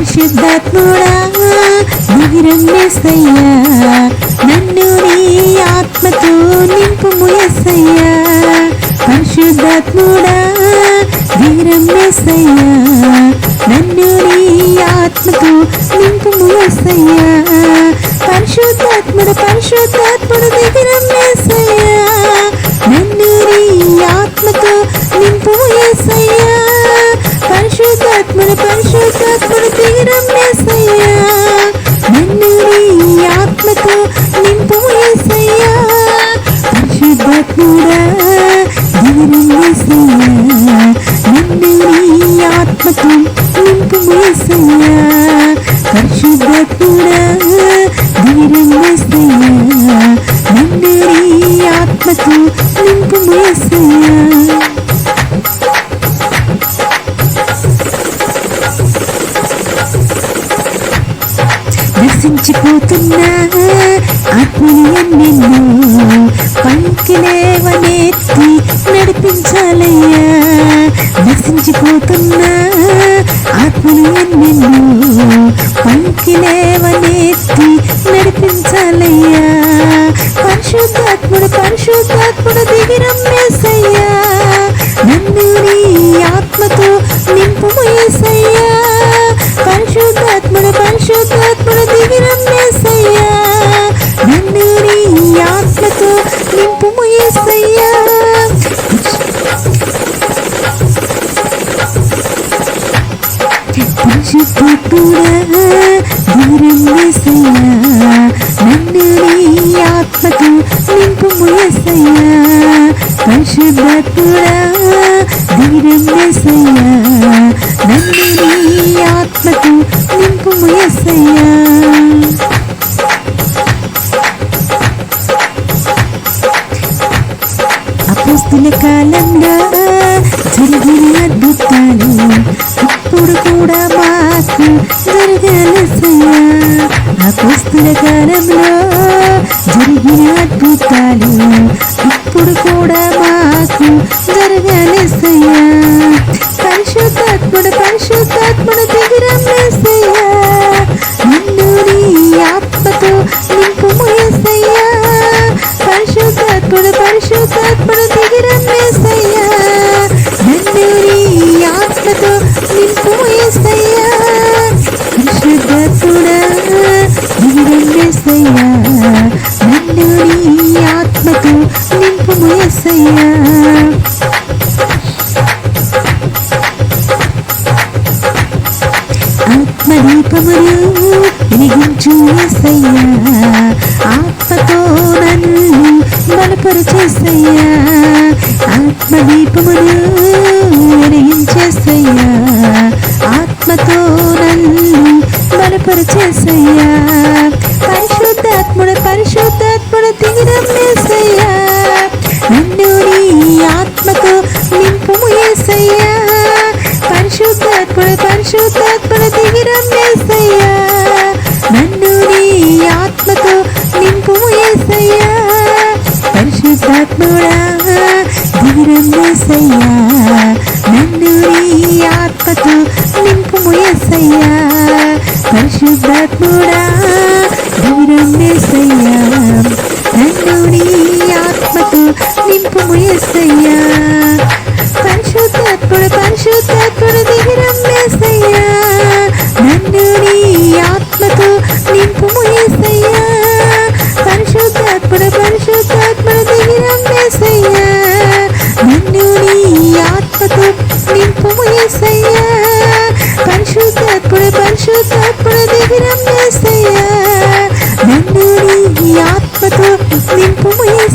పరిశుద్ధాత్ముడా దిగిరమ్మేసయ్యా నన్ను నీ ఆత్మతో నింపుము ఎస్సయ్యా పరిశుద్ధాత్ముడా దిగిరమ్మేసయ్యా నన్ను నీ ఆత్మతో నింపుము ఎస్సయ్యా పరిశుద్ధాత్ముడు పరిశుద్ధ పరిశుద్ధాత్ముడా దిగిరమ్మేసయ్యా నన్ను నీ ఆత్మతో నింపుము ఎస్సయ్యా పరిశుద్ధాత్ముడా దిగిరమ్మేసయ్యా నన్ను నీ ఆత్మతో నింపుము ఎస్సయ్యా నశించిపోతున్నా ఆత్మీయన్నెన్నో పైకి లేవనెత్తి నడిపించాలయ్యా. నశించిపోతున్నా ఆత్మీయన్నెన్నో పైకి లేవనెత్తి నడిపించాలయ్యా. పరిశుద్ధాత్ముడు పరిశుద్ధాత్ముడు దిగిరం వేసయ్యా నన్ను పరిశుద్ధాత్ముడా దిగిరమ్మేసయ్యా నన్ను నీ ఆత్మతో నింపుము యేసయ్యా పరిశుద్ధాత్ముడా దిగిరమ్మేసయ్యా నన్ను నీ ఆత్మతో నింపుము యేసయ్యా అపోస్తుల కాలంగా జరిగిన అద్భుతాలు ఇప్పుడు కూడా మాకు జరగాలసయ్యా అపోస్తుల కాలంలో జరిగిన అద్భుతాలు ఆత్మదీపములు వెలిగించు యేసయ్యా ఆత్మతో నన్ను బలపరచేసయ్యా. ఆత్మదీపములు వెలిగించేసయ్యా ఆత్మతో నన్ను బలపరచేసయ్యా. పరిశుద్ధాత్ముడు పరిశుద్ధాత్ముడు దిగిరమ్మేసయ్యా నింపుము పరిశుద్ధాత్ముడు పరిశుద్ధాత్ముడు పరిశుద్ధాత్ముడు దిగిరమ్మేసయ్యా నన్ను నీ ఆత్మతో నింపు యేసయ్యా పరిశుద్ధాత్ముడా దిగిరమ్మేసయ్యా నన్ను నీ ఆత్మతో నింపు యేసయ్యా పరిశుద్ధాత్ముడా నన్ను నీ ఆత్మతో నింపుమయ్యా